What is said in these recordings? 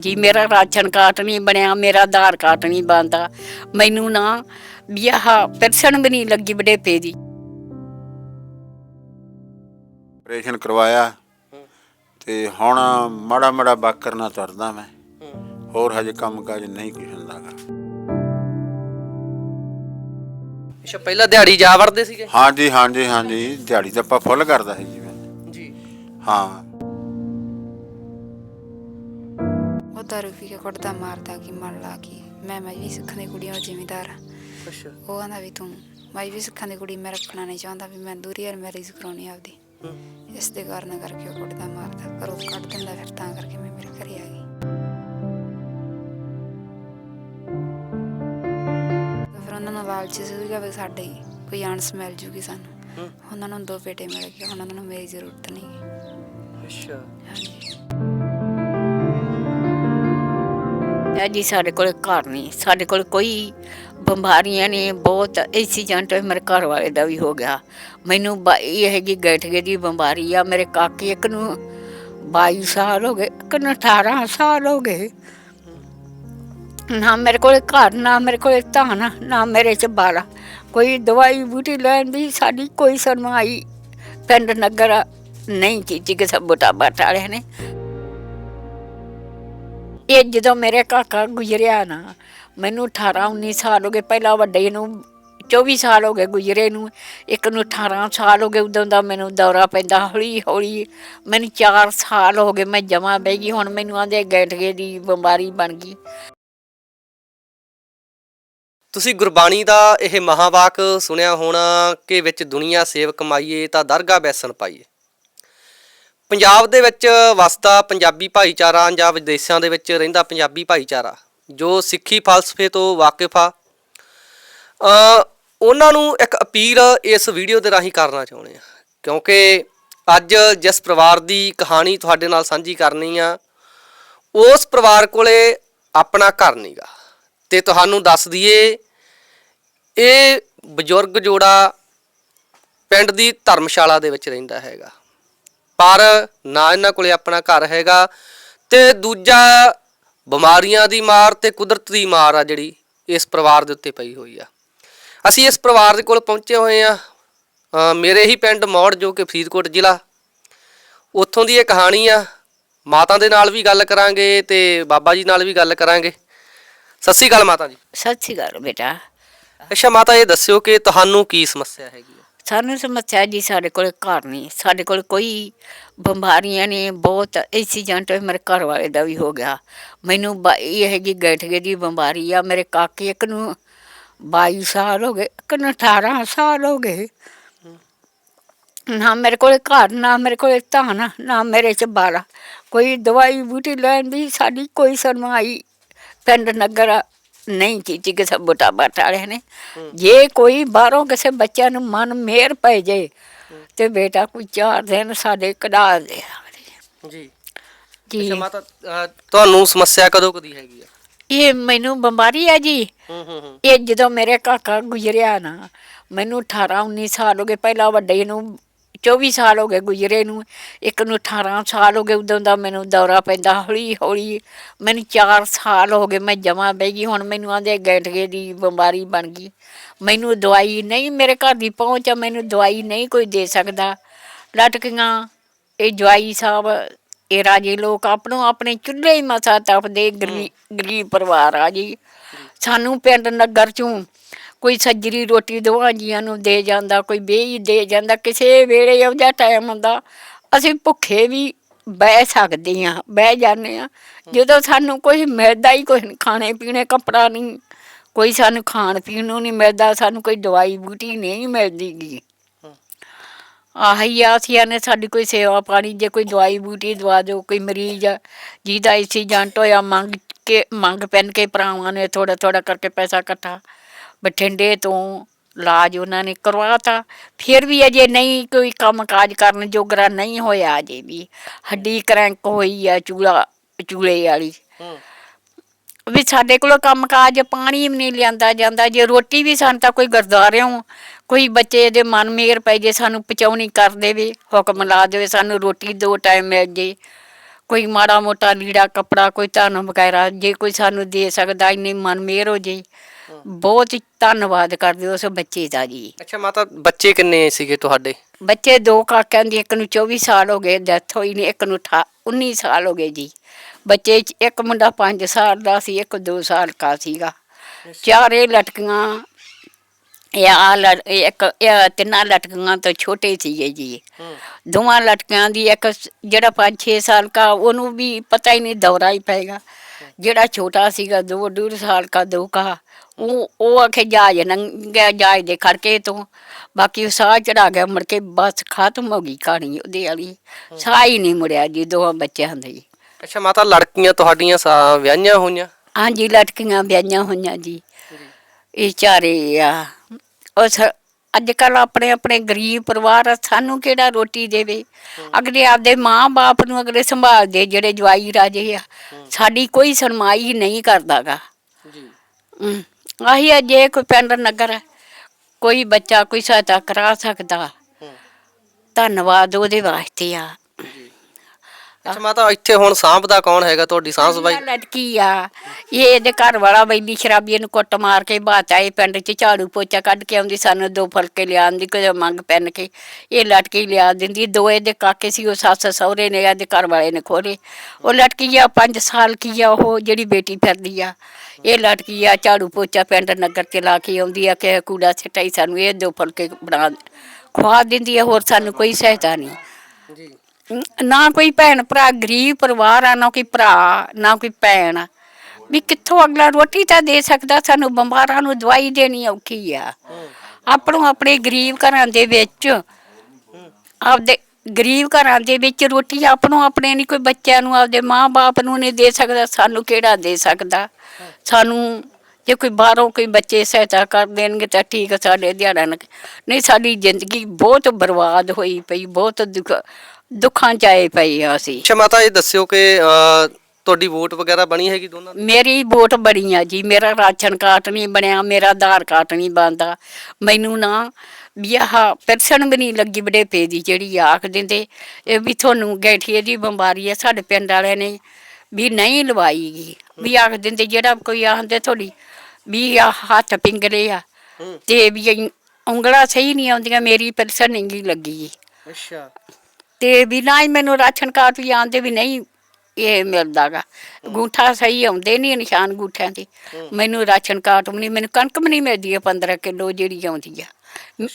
ਜੀ ਮੇਰਾ ration card ਨਹੀਂ ਬਣਿਆ ਮੇਰਾ ਆਧਾਰ ਕਾਰਡ ਨਹੀਂ ਬਣਦਾ। ਮੈਨੂੰ ਨਾ ਵੀ ਆਹ ਪੈਨਸ਼ਨ ਵੀ ਨਹੀਂ ਲੱਗੀ ਬੜੇਪੇ ਦੀ। ਆਪਰੇਸ਼ਨ ਕਰਵਾਇਆ ਤੇ ਹੁਣ ਮਾੜਾ ਮਾੜਾ ਬਾਕਰ ਨਾਲ ਤੁਰਦਾ ਮੈਂ। ਹੋਰ ਹਜੇ ਕੰਮ ਕਾਜ ਨਹੀਂ ਕੁਛ ਹੁੰਦਾਗਾ ਅੱਛਾ ਪਹਿਲਾਂ ਦਿਹਾੜੀ ਜਾ ਵੜਦੇ ਸੀਗੇ? ਹਾਂਜੀ ਹਾਂਜੀ ਹਾਂਜੀ। ਦਿਹਾੜੀ ਤਾਂ ਆਪਾਂ ਫੁੱਲ ਕਰਦਾ ਸੀ ਜੀ ਮੈਂ। ਜੀ। ਹਾਂ। ਉਹ ਦਾਰੂ ਪੀ ਕੇ ਕੁੱਟਦਾ ਮਾਰਦਾ ਕਿ ਮਨ ਲਾ ਕੇ ਮੈਂ ਮੈਂ ਵੀ ਸਿੱਖਾਂ ਦੀ ਕੁੜੀ ਹਾਂ ਜ਼ਿਮੀਦਾਰ ਹਾਂ। ਅੱਛਾ। ਉਹ ਆਂਦਾ ਵੀ ਤੂੰ ਮੈਂ ਵੀ ਸਿੱਖਾਂ ਦੀ ਕੁੜੀ ਮੈਂ ਰੱਖਣਾ ਨਹੀਂ ਚਾਹੁੰਦਾ ਵੀ ਮੈਂ ਦੂਰੀ ਯਾਰ ਮੈਰਿਜ ਕਰਾਉਣੀ ਆਪਦੀ। ਇਸ ਦੇ ਕਾਰਨ ਕਰਕੇ ਉਹ ਕੁੱਟਦਾ ਮਾਰਦਾ ਘਰੋਂ ਕੱਢ ਦਿੰਦਾ ਫਿਰ ਤਾਂ ਕਰਕੇ ਮੈਂ ਮੇਰੇ ਘਰੇ ਆ ਗਈ। ਫਿਰ ਉਹਨਾਂ ਨੂੰ ਲਾਲਚ ਸੀਗਾ ਵੀ ਸਾਡੇ ਕੋਈ ਆਣਸ ਮਿਲ ਜੂਗੀ ਸਾਨੂੰ। ਉਹਨਾਂ ਨੂੰ ਦੋ ਬੇਟੇ ਮਿਲ ਗਏ ਉਹਨਾਂ ਨੂੰ ਮੇਰੀ ਜ਼ਰੂਰਤ ਨਹੀਂ। ਅੱਛਾ। ਇਹ ਜੀ, ਸਾਡੇ ਕੋਲ ਘਰ ਨਹੀਂ। ਸਾਡੇ ਕੋਲ ਕੋਈ ਬਿਮਾਰੀਆਂ ਨੇ ਬਹੁਤ ਐਕਸੀਡੈਂਟ ਮੇਰੇ ਘਰ ਵਾਲੇ ਦਾ ਵੀ ਹੋ ਗਿਆ। ਮੈਨੂੰ ਬ- ਇਹ ਹੈਗੀ ਗੈਠਗੇ ਦੀ ਬਿਮਾਰੀ ਆ। ਮੇਰੇ ਕਾਕੇ ਇੱਕ ਨੂੰ 22 ਸਾਲ ਹੋ ਗਏ, ਇੱਕ ਨੂੰ 18 ਸਾਲ ਹੋ ਗਏ। ਨਾ ਮੇਰੇ ਕੋਲ ਘਰ, ਨਾ ਮੇਰੇ ਕੋਲ ਧਨ, ਨਾ ਮੇਰੇ ਚ ਬਾਲਾ। ਕੋਈ ਦਵਾਈ ਬੂਟੀ ਲੈਣ ਦੀ ਸਾਡੀ ਕੋਈ ਸੁਣਵਾਈ ਪਿੰਡ ਨਗਰ ਨਹੀਂ ਕੀਤੀ, ਕਿਸੇ ਬੁਟਾ ਬਾਟਾ ਵਾਲਿਆਂ ਨੇ। ਇਹ ਜਦੋਂ ਮੇਰੇ ਕਾਕਾ ਗੁਜ਼ਰਿਆ ਨਾ, ਮੈਨੂੰ 18 19 ਸਾਲ ਹੋ ਗਏ। ਪਹਿਲਾਂ ਵੱਡੇ ਨੂੰ 24 ਸਾਲ ਹੋ ਗਏ ਗੁਜ਼ਰੇ ਨੂੰ। ਇੱਕ ਨੂੰ 18 ਸਾਲ ਹੋ ਗਏ, ਉਦੋਂ ਦਾ ਮੈਨੂੰ ਦੌਰਾ ਪੈਂਦਾ, ਹੌਲੀ ਹੌਲੀ ਮੈਨੂੰ 4 ਸਾਲ ਹੋ ਗਏ ਮੈਂ ਜਮਾ ਬਹਿ ਗਈ। ਹੁਣ ਮੈਨੂੰ ਆਂਦੇ ਗੈਠਗੇ ਦੀ ਬਿਮਾਰੀ ਬਣ ਗਈ। ਤੁਸੀਂ ਗੁਰਬਾਣੀ ਦਾ ਇਹ ਮਹਾਵਾਕ ਸੁਣਿਆ ਹੋਣਾ ਕਿ ਵਿੱਚ ਦੁਨੀਆ ਸੇਵ ਕਮਾਈਏ ਤਾਂ ਦਰਗਾ ਬੈਸਣ ਪਾਈਏ। ਪੰਜਾਬ ਦੇ ਵਿੱਚ ਵਸਦਾ ਪੰਜਾਬੀ ਭਾਈਚਾਰਾ ਜਾਂ ਵਿਦੇਸ਼ਾਂ ਦੇ ਵਿੱਚ ਰਹਿੰਦਾ ਪੰਜਾਬੀ ਭਾਈਚਾਰਾ, ਜੋ ਸਿੱਖੀ ਫਲਸਫੇ ਤੋਂ ਵਾਕਿਫ ਆ। ਉਹਨਾਂ ਨੂੰ ਇੱਕ ਅਪੀਲ ਇਸ ਵੀਡੀਓ ਦੇ ਰਾਹੀਂ ਕਰਨਾ ਚਾਹੁੰਦੇ ਆ ਕਿਉਂਕਿ ਅੱਜ ਜਿਸ ਪਰਿਵਾਰ ਦੀ ਕਹਾਣੀ ਤੁਹਾਡੇ ਨਾਲ ਸਾਂਝੀ ਕਰਨੀ ਆ, ਉਸ ਪਰਿਵਾਰ ਕੋਲੇ ਆਪਣਾ ਘਰ ਨਹੀਂਗਾ ਤੇ ਤੁਹਾਨੂੰ ਦੱਸ ਦਈਏ, ਇਹ ਬਜ਼ੁਰਗ ਜੋੜਾ ਪਿੰਡ ਦੀ ਧਰਮਸ਼ਾਲਾ ਦੇ ਵਿੱਚ ਰਹਿੰਦਾ ਹੈਗਾ। ਪਰ ਨਾ ਇਹਨਾਂ ਕੋਲੇ ਆਪਣਾ ਘਰ ਹੈਗਾ ਤੇ ਦੂਜਾ ਬਿਮਾਰੀਆਂ ਦੀ ਮਾਰ ਤੇ ਕੁਦਰਤ ਦੀ ਮਾਰ ਆ ਜਿਹੜੀ ਇਸ ਪਰਿਵਾਰ ਦੇ ਉੱਤੇ ਪਈ ਹੋਈ ਆ। ਅਸੀਂ ਇਸ ਪਰਿਵਾਰ ਦੇ ਕੋਲ ਪਹੁੰਚੇ ਹੋਏ ਆ। ਮੇਰੇ ਹੀ ਪਿੰਡ ਮੌੜ ਜੋ ਕਿ ਫਰੀਦਕੋਟ ਜ਼ਿਲ੍ਹਾ। ਉੱਥੋਂ ਦੀ ਇਹ ਕਹਾਣੀ ਆ। ਮਾਤਾ ਦੇ ਨਾਲ ਵੀ ਗੱਲ ਕਰਾਂਗੇ ਤੇ ਬਾਬਾ ਜੀ ਨਾਲ ਵੀ ਗੱਲ ਕਰਾਂਗੇ। ਸਤਿ ਸ਼੍ਰੀ ਅਕਾਲ ਮਾਤਾ ਜੀ। ਸਤਿ ਸ਼੍ਰੀ ਅਕਾਲ ਬੇਟਾ। ਅੱਛਾ ਮਾਤਾ ਇਹ ਦੱਸਿਓ ਕਿ ਤੁਹਾਨੂੰ ਕੀ ਸਮੱਸਿਆ ਹੈਗੀ ਸਾਨੂੰ ਸਮੱਸਿਆ ਜੀ, ਸਾਡੇ ਕੋਲ ਘਰ ਨਹੀਂ। ਸਾਡੇ ਕੋਲ ਕੋਈ ਬਿਮਾਰੀਆਂ ਨੇ ਬਹੁਤ ਐਕਸੀਡੈਂਟ ਮੇਰੇ ਘਰ ਵਾਲੇ ਦਾ ਵੀ ਹੋ ਗਿਆ। ਮੈਨੂੰ ਬ- ਇਹ ਹੈਗੀ ਗੈਠਗੇ ਦੀ ਬਿਮਾਰੀ ਆ, ਮੇਰੇ ਕਾਕੇ ਇੱਕ ਨੂੰ 22 ਸਾਲ ਹੋ ਗਏ, ਇੱਕ ਨੂੰ 18 ਸਾਲ ਹੋ ਗਏ। ਨਾ ਮੇਰੇ ਕੋਲ ਘਰ, ਨਾ ਮੇਰੇ ਕੋਲ ਧਨ, ਨਾ ਮੇਰੇ ਚ ਬਾਲਾ। ਕੋਈ ਦਵਾਈ ਬੂਟੀ ਲੈਣ ਦੀ ਸਾਡੀ ਕੋਈ ਸੁਣਵਾਈ ਪਿੰਡ ਨਗਰ ਨਹੀਂ ਕੀਤੀ ਕਿਸੇ ਬੁਟਾ ਬਾਟਾ ਵਾਲਿਆਂ ਨੇ। ਜੇ ਕੋਈ ਬਾਹਰੋਂ ਕਿਸੇ ਬੱਚਿਆਂ ਨੂੰ ਮਨ ਮੇਰ ਪੈ ਜੇ ਤੇ ਬੇਟਾ ਕੋਈ ਚਾਰ ਦਿਨ ਸਾਡੇ ਕਢਾ ਦੇ। ਜੀ। ਜੀ। ਅੱਛਾ ਮਾਤਾ ਅ, ਤੁਹਾਨੂੰ ਸਮੱਸਿਆ ਕਦੋਂ ਕਦੀ ਹੈਗੀ ਆ? ਇਹ ਮੈਨੂੰ ਬਿਮਾਰੀ ਆ ਜੀ। ਹੂੰ ਹੂੰ ਹੂੰ। ਇਹ ਜਦੋਂ ਮੇਰੇ ਕਾਕਾ ਗੁਜ਼ਰਿਆ ਨਾ ਮੈਨੂੰ 18 19 ਸਾਲ ਹੋ ਗਏ ਪਹਿਲਾਂ ਵੱਡੇ ਨੂੰ 24 ਸਾਲ ਹੋ ਗਏ ਗੁਜ਼ਰੇ ਨੂੰ ਇੱਕ ਨੂੰ 18 ਸਾਲ ਹੋ ਗਏ ਉਦੋਂ ਦਾ ਮੈਨੂੰ ਦੌਰਾ ਪੈਂਦਾ ਹੌਲੀ ਹੌਲੀ ਮੈਨੂੰ 4 ਸਾਲ ਹੋ ਗਏ ਮੈਂ ਜਮਾ ਬਹਿ ਗਈ ਹੁਣ ਮੈਨੂੰ ਆਂਦੇ ਗੈਠਗੇ ਦੀ ਬਿਮਾਰੀ ਬਣ ਗਈ। ਮੈਨੂੰ ਦਵਾਈ ਨਹੀਂ ਮੇਰੇ ਘਰ ਦੀ ਪਹੁੰਚ ਆ ਮੈਨੂੰ ਦਵਾਈ ਨਹੀਂ ਕੋਈ ਦੇ ਸਕਦਾ। ਲਟਕੀਆਂ ਇਹ ਜਵਾਈ ਸਾਹਿਬ ਇਹ ਰਾਜੇ ਲੋਕ ਆਪਣੋ ਆਪਣੇ ਚੁੱਲ੍ਹੇ ਹੀ ਮਸਾ ਤਪਦੇ ਗਰੀਬ ਗਰੀਬ ਪਰਿਵਾਰ ਆ ਜੀ। ਸਾਨੂੰ ਪਿੰਡ ਨਗਰ ਚੋਂ ਕੋਈ ਸੱਜਰੀ ਰੋਟੀ ਜੀਆਂ ਨੂੰ ਦੇ ਜਾਂਦਾ ਕੋਈ ਬੇਈ ਦੇ ਜਾਂਦਾ ਕਿਸੇ ਵੇਲੇ ਜਿਹਾ ਟਾਈਮ ਹੁੰਦਾ। ਅਸੀਂ ਭੁੱਖੇ ਵੀ ਬਹਿ ਸਕਦੇ ਆ ਬਹਿ ਜਾਂਦੇ ਆ ਜਦੋਂ ਸਾਨੂੰ ਕੋਈ ਮਿਲਦਾ ਹੀ ਕੋਈ ਖਾਣੇ ਪੀਣੇ ਕੱਪੜਾ ਨਹੀਂ ਕੋਈ ਸਾਨੂੰ ਖਾਣ ਪੀਣ ਨੂੰ ਨਹੀਂ ਮਿਲਦਾ ਸਾਨੂੰ ਕੋਈ ਦਵਾਈ ਬੂਟੀ ਨਹੀਂ ਮਿਲਦੀ ਗੀ। ਆਹੀ ਆਸੀਆਂ ਨੇ ਸਾਡੀ ਕੋਈ ਸੇਵਾ ਪਾਣੀ ਜੇ ਕੋਈ ਦਵਾਈ ਬੂਟੀ ਦਵਾ ਦਿਓ ਕੋਈ ਮਰੀਜ਼ ਜਿਹਦਾ ਐਕਸੀਡੈਂਟ ਹੋਇਆ ਮੰਗ ਕੇ ਮੰਗ ਪੈਣ ਕੇ ਭਰਾਵਾਂ ਨੇ ਥੋੜਾ ਥੋੜਾ ਕਰਕੇ ਪੈਸਾ ਇਕੱਠਾ। ਬਠਿੰਡੇ ਤੋਂ ਇਲਾਜ ਉਹਨਾਂ ਨੇ ਕਰਵਾਤਾ। ਫਿਰ ਵੀ ਅਜੇ ਨਹੀਂ ਕੋਈ ਕੰਮ ਕਾਜ ਕਰਨ ਜੋਗਰਾ ਨਹੀਂ ਹੋਇਆ ਅਜੇ ਵੀ। ਹੱਡੀ ਕਰੈਂਕ ਹੋਈ ਆ ਚੂਲਾ ਚੂਲੇ ਵਾਲੀ। ਵੀ ਸਾਡੇ ਕੋਲ ਕੰਮ ਕਾਜ ਪਾਣੀ ਵੀ ਨਹੀਂ ਲਿਆਂਦਾ ਜਾਂਦਾ। ਜੇ ਰੋਟੀ ਵੀ ਸਾਨੂੰ ਤਾਂ ਕੋਈ ਗੁਰਦੁਆਰਿਓਂ ਕੋਈ ਬੱਚੇ ਦੇ ਮਨ ਮੇਰ ਪੈ ਜੇ ਸਾਨੂੰ ਪਚਾਉਣੀ ਕਰ ਦੇਵੇ ਹੁਕਮ ਲਾ ਦੇਵੇ ਸਾਨੂੰ ਰੋਟੀ ਦੋ ਟਾਈਮ ਮਿਲ ਜੇ। ਕੋਈ ਮਾੜਾ ਮੋਟਾ ਲੀੜਾ ਕੱਪੜਾ ਕੋਈ ਧਨ ਵਗੈਰਾ ਜੇ ਕੋਈ ਸਾਨੂੰ ਦੇ ਸਕਦਾ ਇੰਨੀ ਮਨ ਮੇਰ ਹੋ ਜੇ। ਬਹੁਤ ਹੀ ਧੰਨਵਾਦ ਕਰਦੇ ਉਸ ਬੱਚੇ ਦਾ ਜੀ। ਅੱਛਾ ਮਾਤਾ ਬੱਚੇ ਕਿੰਨੇ ਸੀਗੇ ਤੁਹਾਡੇ? ਬੱਚੇ ਦੋ ਕਾਕਿਆਂ ਦੀ ਇੱਕ ਨੂੰ 24 ਸਾਲ ਹੋ ਗਏ ਡੈਥ ਹੋਈ ਨੇ ਇੱਕ ਨੂੰ ਅਠਾ- 19 ਸਾਲ ਹੋ ਗਏ ਜੀ। ਬੱਚੇ 'ਚ ਇੱਕ ਮੁੰਡਾ 5 ਸਾਲ ਦਾ ਸੀ ਇੱਕ 2 ਸਾਲ ਦਾ ਸੀਗਾ। ਚਾਰੇ ਲਟਕੀਆਂ ਇਹ ਆ ਲੜ ਇੱਕ ਇਹ ਤਿੰਨਾਂ ਲਟਕੀਆਂ ਤੋਂ ਛੋਟੇ ਸੀਗੇ ਜੀ। ਦੋਵਾਂ ਲਟਕਿਆਂ ਦੀ ਇੱਕ ਜਿਹੜਾ 5-6 ਸਾਲ ਦਾ ਉਹਨੂੰ ਵੀ ਪਤਾ ਹੀ ਨਹੀਂ ਦੌਰਾ ਹੀ ਪਏਗਾ ਜਿਹੜਾ ਛੋਟਾ ਸੀਗਾ ਦੋ ਡੂਢ ਸਾਲ ਦਾ ਦੋ ਕਾ ਉਹ ਉਹ ਆਖੇ ਜਹਾਜ਼ ਨੰਗਿਆ ਜਹਾਜ਼ ਦੇ ਖੜਕੇ ਤੋਂ। ਬਾਕੀ ਉਹ ਸਾਹ ਚੜਾ ਗਿਆ ਮੁੜ ਕੇ ਬਸ ਖਤਮ ਹੋ ਗਈ ਕਹਾਣੀ ਉਹਦੇ ਵਾਲੀ। ਸਾਹ ਹੀ ਨਹੀਂ ਮੁੜਿਆ ਜੀ ਦੋਹਾਂ ਬੱਚਿਆਂ ਦਾ ਅੱਛਾ ਮਾਤਾ ਲੜਕੀਆਂ ਤੁਹਾਡੀਆਂ ਸਾ- ਵਿਆਹੀਆਂ ਹੋਈਆਂ? ਹਾਂਜੀ ਲਟਕੀਆਂ ਵਿਆਹੀਆਂ ਹੋਈਆਂ ਜੀ। ਇਹ ਚਾਰੇ ਆ। ਉਸ ਅੱਜ ਕੱਲ ਆਪਣੇ ਆਪਣੇ ਗਰੀਬ ਪਰਿਵਾਰ ਆ, ਸਾਨੂੰ ਕਿਹੜਾ ਰੋਟੀ ਦੇਵੇ? ਅਗਲੇ ਆਪਦੇ ਮਾਂ-ਬਾਪ ਨੂੰ ਅਗਲੇ ਸੰਭਾਲਦੇ ਜਿਹੜੇ ਜਵਾਈ ਰਾਜੇ ਆ। ਸਾਡੀ ਕੋਈ ਸੁਣਵਾਈ ਨਹੀਂ ਕਰਦਾਗਾ। ਜੀ। ਹਮ, ਆਹੀ ਆ ਜੇ ਕੋਈ ਪਿੰਡ ਨਗਰ ਕੋਈ ਬੱਚਾ ਕੋਈ ਸਹਾਇਤਾ ਕਰਾ ਸਕਦਾ। ਧੰਨਵਾਦ ਉਹਦੇ ਵਾਸਤੇ ਆ। ਅੱਛਾ ਮਾਤਾ ਇੱਥੇ ਹੁਣ ਸਾਂਭਦਾ ਕੌਣ ਹੈਗਾ? ਤੁਹਾਡੀ ਸਾਂਭ ਸਬਾਈ ਇਹ ਲੜਕੀ ਆ ਇਹ ਇਹਦੇ ਘਰ ਵਾਲਾ ਬੈਲੀ ਸ਼ਰਾਬੀ ਨੂੰ ਕੁੱਟ ਮਾਰ ਕੇ ਬਾਤ ਆਏ ਪਿੰਡ ਚ ਝਾੜੂ ਪੋਚਾ ਕੱਢ ਕੇ ਆਉਂਦੀ ਸਾਨੂੰ ਦੋ ਫਲਕੇ ਲਿਆਉਂਦੀ ਕੋਈ ਮੰਗ ਪੈਨ ਕੇ। ਇਹ ਲੜਕੀ ਲਿਆ ਦਿੰਦੀ ਦੋ ਇਹਦੇ ਕਾਕੇ ਸੀ ਉਹ ਸੱਸ ਸਹੁਰੇ ਨੇ ਇਹਦੇ ਘਰ ਵਾਲੇ ਨੇ ਖੋਲੇ ਉਹ ਲੜਕੀ ਆ 5 ਸਾਲ ਕੀ ਆ ਉਹ ਜਿਹੜੀ ਬੇਟੀ ਫਿਰਦੀ ਆ। ਇਹ ਲੜਕੀ ਆ ਝਾੜੂ ਪੋਚਾ ਪਿੰਡ ਨਗਰ ਚ ਲਾ ਕੇ ਆਉਂਦੀ ਆ ਕਿ ਕੂੜਾ ਛਟਾਈ ਸਾਨੂੰ ਇਹ ਦੋ ਫਲਕੇ ਬਣਾ ਖਵਾ ਦਿੰਦੀ ਆ ਹੋਰ ਸਾਨੂੰ ਕੋਈ ਸਹਾਇਤਾ ਨਹੀਂ। ਜੀ। ਨਾ ਕੋਈ ਭੈਣ ਭਰਾ, ਗਰੀਬ ਪਰਿਵਾਰ ਆ, ਨਾ ਕੋਈ ਭਰਾ, ਨਾ ਕੋਈ ਭੈਣ। ਵੀ ਕਿੱਥੋਂ ਅਗਲਾ ਰੋਟੀ ਤਾਂ ਦੇ ਸਕਦਾ? ਸਾਨੂੰ ਬਿਮਾਰਾਂ ਨੂੰ ਦਵਾਈ ਦੇਣੀ ਔਖੀ ਆ। ਆਪਣੋਂ ਆਪਣੇ ਗਰੀਬ ਘਰਾਂ ਦੇ ਵਿੱਚ, ਆਪਦੇ ਗਰੀਬ ਘਰਾਂ ਦੇ ਵਿੱਚ ਰੋਟੀ ਆਪਣੋ ਆਪਣੇ ਨਹੀਂ, ਕੋਈ ਬੱਚਿਆਂ ਨੂੰ, ਆਪਦੇ ਮਾਂ-ਬਾਪ ਨੂੰ ਨਹੀਂ ਦੇ ਸਕਦਾ। ਸਾਨੂੰ ਕਿਹੜਾ ਦੇ ਸਕਦਾ? ਸਾਨੂੰ ਜੇ ਕੋਈ ਬਾਹਰੋਂ ਕੋਈ ਬੱਚੇ ਸਹਾਇਤਾ ਕਰ ਦੇਣਗੇ ਤਾਂ ਠੀਕ ਆ, ਸਾਡੇ ਦਿਹਾੜਾ ਨਾਲ। ਨਹੀਂ, ਸਾਡੀ ਜ਼ਿੰਦਗੀ ਬਹੁਤ ਬਰਬਾਦ ਹੋਈ ਪਈ, ਬਹੁਤ ਦੁੱਖ ਦੁੱਖਾਂ ਚ ਆਏ ਪਈ ਆ ਅਸੀਂ। ਅੱਛਾ ਮਾਤਾ ਇਹ ਦੱਸਿਓ ਕਿ ਅਹ, ਤੁਹਾਡੀ ਵੋਟ ਵਗੈਰਾ ਬਣੀ ਹੈਗੀ ਦੋਨਾਂ ਦੀ? ਮੇਰੀ ਵੋਟ ਬਣੀ ਆ ਜੀ। ਮੇਰਾ ਰਾਸ਼ਨ ਕਾਰਡ ਨਹੀਂ ਬਣਿਆ ਮੇਰਾ ਆਧਾਰ ਕਾਰਡ ਨਹੀਂ ਬਣਦਾ। ਮੈਨੂੰ ਨਾ ਵੀ ਆਹ ਪੈਨਸ਼ਨ ਵੀ ਨਹੀਂ ਲੱਗੀ ਬੜੇ ਪੇ ਦੀ ਜਿਹੜੀ ਆਖ ਦਿੰਦੇ। ਇਹ ਵੀ ਤੁਹਾਨੂੰ ਗੈਠੀਏ ਦੀ ਬਿਮਾਰੀ ਹੈ ਸਾਡੇ ਪਿੰਡ ਵਾਲਿਆਂ ਨੇ ਵੀ ਨਹੀਂ ਲਵਾਈਗੀ ਵੀ ਆਖ ਦਿੰਦੇ ਜਿਹੜਾ ਕੋਈ ਆਖਦੇ ਤੁਹਾਡੀ ਵੀ ਆ ਹੱਥ ਪਿੰਗਲੇ ਆ। ਤੇ ਵੀ ਉਂਗਲਾਂ ਸਹੀ ਨਹੀਂ ਆਉਂਦੀਆਂ ਮੇਰੀ ਪੈਨਸ਼ਨ ਨਹੀਂ ਗੀ ਲੱਗੀ ਜੀ ਅੱਛਾ। ਤੇ ਵੀ ਨਾ ਹੀ ਮੈਨੂੰ ਰਾਸ਼ਨ ਕਾਰਡ ਵੀ ਆਉਂਦੇ ਵੀ ਨਹੀਂ ਇਹ ਮਿਲਦਾਗਾ। ਗੂਠਾ ਸਹੀ ਆਉਂਦੇ ਨਹੀਂ ਨਿਸ਼ਾਨ ਗੂਠਿਆਂ ਦੇ ਮੈਨੂੰ ਰਾਸ਼ਨ ਕਾਰਡ ਵੀ ਨਹੀਂ ਮੈਨੂੰ ਕਣਕ ਵੀ ਨਹੀਂ ਮਿਲਦੀ ਆ 15 ਕਿਲੋ ਜਿਹੜੀ ਆਉਂਦੀ ਆ।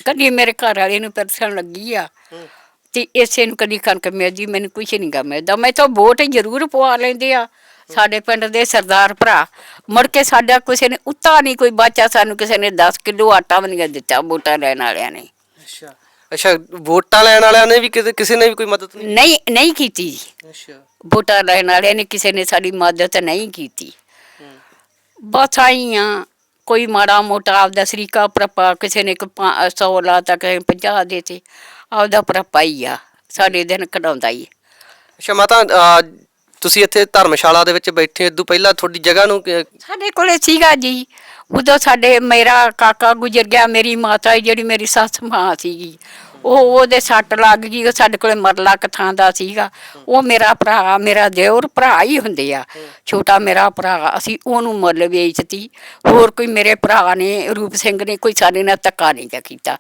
ਕਦੀ ਮੇਰੇ ਘਰ ਵਾਲੇ ਨੂੰ ਪੈਨਸ਼ਨ ਲੱਗੀ ਆ ਤੇ ਇਸੇ ਨੂੰ ਕਦੀ ਕਣਕ ਮਿਲਦੀ ਮੈਨੂੰ ਕੁਛ ਨਹੀਂ ਗਾ ਮਿਲਦਾ। ਮੈਂ ਤਾਂ ਵੋਟ ਜ਼ਰੂਰ ਪਵਾ ਲੈਂਦੇ ਆ ਸਾਡੇ ਪਿੰਡ ਦੇ ਸਰਦਾਰ ਭਰਾ। ਮੁੜ ਕੇ ਸਾਡਾ ਕਿਸੇ ਨੇ ਉੱਤਾ ਨਹੀਂ ਕੋਈ ਬਾਚਾ ਸਾਨੂੰ ਕਿਸੇ ਨੇ 10 ਕਿਲੋ ਆਟਾ ਵੀ ਨਹੀਂ ਦਿੱਤਾ ਵੋਟਾਂ ਲੈਣ ਵਾਲਿਆਂ ਨੇ। ਅੱਛਾ। ਅੱਛਾ ਵੋਟਾਂ ਲੈਣ ਵਾਲਿਆਂ ਨੇ ਵੀ ਕਿਤੇ ਕਿਸੇ ਨੇ ਵੀ ਕੋਈ ਮਦਦ ਨਹੀਂ ਨਹੀਂ ਨਹੀਂ ਕੀਤੀ ਜੀ। ਅੱਛਾ। ਵੋਟਾਂ ਲੈਣ ਵਾਲਿਆਂ ਨੇ ਕਿਸੇ ਨੇ ਸਾਡੀ ਮਦਦ ਨਹੀਂ ਕੀਤੀ। ਬਸ ਆਈ ਆ ਕੋਈ ਮਾੜਾ ਮੋਟਾ ਆਪਦਾ ਸਰੀਕਾ ਪ੍ਰਪਾ ਕਿਸੇ ਨੇ ਕੋਈ 100 ਲਾਤਾ ਕਿਸੇ ਨੇ 50 ਦੇਤੇ ਆਪਦਾ ਪ੍ਰਪਾ ਹੀ ਆ ਸਾਡੇ ਦਿਨ ਕਢਾਉਂਦਾ ਹੀ ਅੱਛਾ ਮਾਤਾ ਤੁਸੀਂ ਇੱਥੇ ਧਰਮਸ਼ਾਲਾ ਦੇ ਵਿੱਚ ਬੈਠੇ ਇਦੋਂ ਪਹਿਲਾਂ ਤੁਹਾਡੀ ਜਗ੍ਹਾ ਨੂੰ ਸਾਡੇ ਕੋਲੇ ਸੀਗਾ ਜੀ। ਉਦੋਂ ਸਾਡੇ, ਮੇਰਾ ਕਾਕਾ ਗੁਜ਼ਰ ਗਿਆ, ਮੇਰੀ ਮਾਤਾ ਜਿਹੜੀ ਮੇਰੀ ਸੱਸ ਮਾਂ ਸੀਗੀ, ਉਹ ਉਹਦੇ ਸੱਟ ਲੱਗ ਗਈ, ਉਹ ਸਾਡੇ ਕੋਲੇ ਮਰਲਾ ਕਥਾਂ ਦਾ ਸੀਗਾ। ਉਹ ਮੇਰਾ ਭਰਾ, ਮੇਰਾ ਦਿਓਰ ਭਰਾ ਹੀ ਹੁੰਦੇ ਆ। ਛੋਟਾ ਮੇਰਾ ਭਰਾ, ਅਸੀਂ ਉਹਨੂੰ ਮੁੱਲ ਵੇਚਤੀ। ਹੋਰ ਕੋਈ ਮੇਰੇ ਭਰਾ ਨੇ, ਰੂਪ ਸਿੰਘ ਨੇ ਕੋਈ ਸਾਡੇ ਨਾਲ ਧੱਕਾ ਨਹੀਂ ਜਿਹਾ ਕੀਤਾ।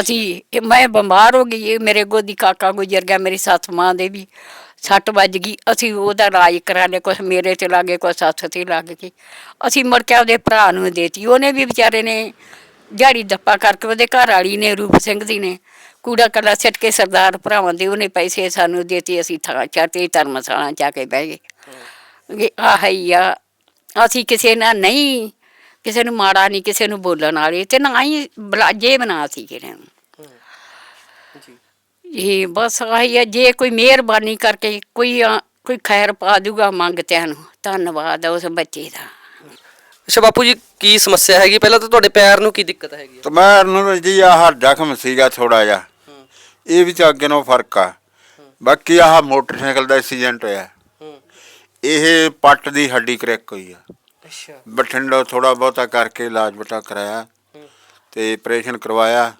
ਅਸੀਂ ਮੈਂ ਬਿਮਾਰ ਹੋ ਗਈ ਮੇਰੇ ਗੋਦੀ ਕਾਕਾ ਗੁਜ਼ਰ ਗਿਆ, ਮੇਰੀ ਸੱਸ ਮਾਂ ਦੇ ਵੀ। ਸੱਟ ਵੱਜ ਗਈ, ਅਸੀਂ ਉਹਦਾ ਇਲਾਜ ਕਰਾ ਲਿਆ ਕੁਛ ਮੇਰੇ ਤੇ ਲੱਗੇ ਕੁਛ ਸੱਸ ਤੇ ਲੱਗ ਗਈ ਅਸੀਂ ਮੁੜ ਕੇ ਉਹਦੇ ਭਰਾ ਨੂੰ ਦੇਤੀ। ਉਹਨੇ ਵੀ ਵਿਚਾਰੇ ਨੇ ਦਿਹਾੜੀ ਦੱਪਾ ਕਰਕੇ ਉਹਦੇ ਘਰ ਵਾਲੀ ਨੇ, ਰੂਪ ਸਿੰਘ ਦੀ ਨੇ, ਕੂੜਾ ਕਲਾ ਸਿੱਟ ਕੇ ਸਰਦਾਰ ਭਰਾਵਾਂ ਦੇ ਉਹਨੇ ਪੈਸੇ ਸਾਨੂੰ ਦੇਤੇ, ਅਸੀਂ ਥਾਂ ਚਾਤੇ ਧਰਮਸ਼ਾਲਾ ਜਾ ਕੇ ਬਹਿ ਗਏ। ਇਹ ਆਹ ਹੀ ਆ ਅਸੀਂ ਕਿਸੇ ਨਾਲ ਨਹੀਂ, ਕਿਸੇ ਨੂੰ ਮਾੜਾ ਨਹੀਂ, ਕਿਸੇ ਨੂੰ ਬੋਲਣ ਵਾਲੇ, ਤੇ ਨਾ ਹੀ ਬਲਾਜੇ ਬਣਾ ਸੀ ਕਿਰੇ ਨੂੰ ਇਹ ਬਸ ਆਹੀ ਹੈ ਜੇ ਕੋਈ ਮਿਹਰਬਾਨੀ ਕਰਕੇ ਕੋਈ ਕੋਈ ਖੈਰ ਪਾ ਦੂਗਾ ਮੰਗਤਿਆਂ ਨੂੰ ਧੰਨਵਾਦ ਆ ਉਸ ਬੱਚੇ ਦਾ। ਅੱਛਾ ਬਾਪੂ ਜੀ ਕੀ ਸਮੱਸਿਆ ਹੈਗੀ? ਪਹਿਲਾਂ ਤਾਂ ਤੁਹਾਡੇ ਪੈਰ ਨੂੰ ਕੀ ਦਿੱਕਤ ਹੈਗੀ ਤੇ ਮੈਂ ਨੂੰ ਜੀ ਆਹ ਜ਼ਖਮ ਸੀਗਾ ਥੋੜਾ ਜਿਹਾ। ਇਹ ਵੀ ਤਾਂ ਅੱਗੇ ਨਾਲੋਂ ਫ਼ਰਕ ਆ। ਬਾਕੀ ਆਹ ਮੋਟਰਸਾਈਕਲ ਦਾ ਐਕਸੀਡੈਂਟ ਹੋਇਆ। ਹੂੰ ਇਹ ਪੱਟ ਦੀ ਹੱਡੀ ਕਰੈਕ ਹੋਈ ਆ। ਅੱਛਾ। ਬਠਿੰਡਾ ਥੋੜਾ ਬਹੁਤਾ ਕਰਕੇ ਇਲਾਜ ਬਟਾ ਕਰਾਇਆ। ਤੇ ਆਪਰੇਸ਼ਨ ਕਰਵਾਇਆ।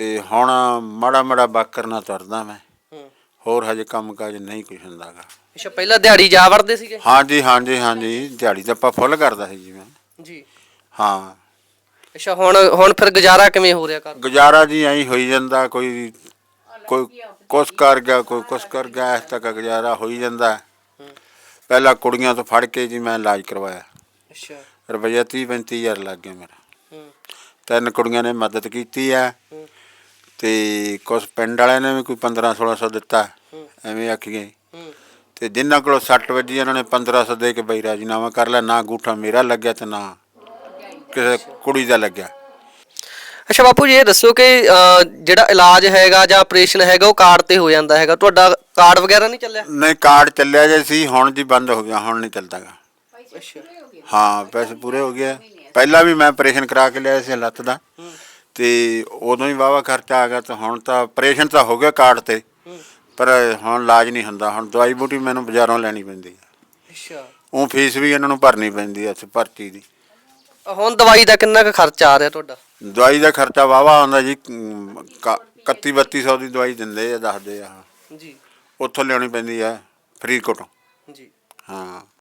ਤੇ ਹੁਣ ਮਾੜਾ ਮਾੜਾ ਬਾਕਰ ਨਾਲ ਤੁਰਦਾ ਮੈਂ। ਹੋਰ ਹਜੇ ਕੰਮ ਕਾਜ ਨਹੀਂ ਕੁਛ ਹੁੰਦਾਗਾ ਅੱਛਾ ਪਹਿਲਾਂ ਦਿਹਾੜੀ ਜਾ ਵੜਦੇ ਸੀਗੇ? ਹਾਂਜੀ ਹਾਂਜੀ ਹਾਂਜੀ। ਦਿਹਾੜੀ ਤਾਂ ਆਪਾਂ ਫੁੱਲ ਕਰਦਾ ਸੀ ਜੀ ਮੈਂ। ਜੀ। ਹਾਂ। ਅੱਛਾ ਹੁਣ ਹੁਣ ਫਿਰ ਗੁਜ਼ਾਰਾ ਕਿਵੇਂ ਹੋ ਰਿਹਾ ਕਰ ਗੁਜ਼ਾਰਾ ਜੀ ਐਂ ਹੋਈ ਜਾਂਦਾ ਕੋਈ ਕੋਈ ਕੁਛ ਕਰ ਗਿਆ ਕੋਈ ਕੁਛ ਕਰ ਗਿਆ ਇਸ ਤੱਕ ਗੁਜ਼ਾਰਾ ਹੋਈ ਜਾਂਦਾ। ਪਹਿਲਾਂ ਕੁੜੀਆਂ ਤੋਂ ਫੜ ਕੇ ਜੀ ਮੈਂ ਇਲਾਜ ਕਰਵਾਇਆ। ਅੱਛਾ। ਰੁਪਈਆ 30 35000 ਲੱਗ ਗਿਆ ਮੇਰਾ। ਤਿੰਨ ਕੁੜੀਆਂ ਨੇ ਮਦਦ ਕੀਤੀ ਹੂੰ। ਤੇ ਕੁਛ ਪਿੰਡ ਵਾਲਿਆਂ ਨੇ ਵੀ ਕੋਈ 15 1600 ਦਿੱਤਾ। ਐਵੇਂ ਆਖੀਏ ਤੇ ਜਿਨ੍ਹਾਂ ਕੋਲੋਂ 60 ਵਜੇ ਇਹਨਾਂ ਨੇ 1500 ਦੇ ਕੇ ਬਈ ਰਾਜੀਨਾਮਾ ਕਰ ਲਿਆ ਨਾ ਗੂਠਾ ਮੇਰਾ ਲੱਗਿਆ ਤੇ ਨਾ ਕਿਸੇ ਕੁੜੀ ਦਾ ਲੱਗਿਆ। ਅੱਛਾ ਬਾਪੂ ਜੀ ਇਹ ਦੱਸੋ ਕਿ ਜਿਹੜਾ ਇਲਾਜ ਹੈਗਾ ਜਾਂ ਆਪਰੇਸ਼ਨ ਹੈਗਾ ਉਹ ਕਾਰਡ ਤੇ ਹੋ ਜਾਂਦਾ ਹੈਗਾ। ਤੁਹਾਡਾ ਕਾਰਡ ਵਗੈਰਾ ਨਹੀਂ ਚੱਲਿਆ? ਨਹੀਂ ਕਾਰਡ ਚੱਲਿਆ ਜੇ ਸੀ ਹੁਣ ਜੀ ਬੰਦ ਹੋ ਗਿਆ ਹੁਣ ਨਹੀਂ ਚੱਲਦਾਗਾ ਹਾਂ ਪੈਸੇ ਪੂਰੇ ਹੋ ਗਏ ਪਹਿਲਾਂ ਵੀ ਮੈਂ ਆਪਰੇਸ਼ਨ ਕਰਾ ਕੇ ਲਿਆ ਸੀ ਲੱਤ ਦਾ। ਤੇ ਉਦੋਂ ਹੀ ਵਾਵਾ ਖਰਚਾ ਆ ਗਿਆ ਤੇ ਹੁਣ ਤਾਂ ਆਪਰੇਸ਼ਨ ਤਾਂ ਹੋ ਗਿਆ ਕਾਰਡ ਤੇ। ਪਰ ਹੁਣ ਇਲਾਜ ਨਹੀਂ ਹੁੰਦਾ ਹੁਣ ਦਵਾਈ ਬੂਟੀ ਮੈਨੂੰ ਬਾਜ਼ਾਰੋਂ ਲੈਣੀ ਪੈਂਦੀ ਹੈ ਅੱਛਾ। ਉਹ ਫੀਸ ਵੀ ਇਹਨਾਂ ਨੂੰ ਭਰਨੀ ਪੈਂਦੀ ਹੈ ਭਰਤੀ ਦੀ। ਹੁਣ ਦਵਾਈ ਦਾ ਕਿੰਨਾ ਕੁ ਖਰਚਾ ਆ ਰਿਹਾ ਤੁਹਾਡਾ? ਦਵਾਈ ਦਾ ਖਰਚਾ ਵਾਵਾ ਆਉਂਦਾ ਜੀ 31 3200 ਦੀ ਦਵਾਈ ਦਿੰਦੇ ਆ ਦੱਸਦੇ ਆ। ਜੀ। ਉੱਥੋਂ ਲਿਆਉਣੀ ਪੈਂਦੀ ਆ ਫਰੀਦਕੋਟੋਂ। ਜੀ। ਹਾਂ।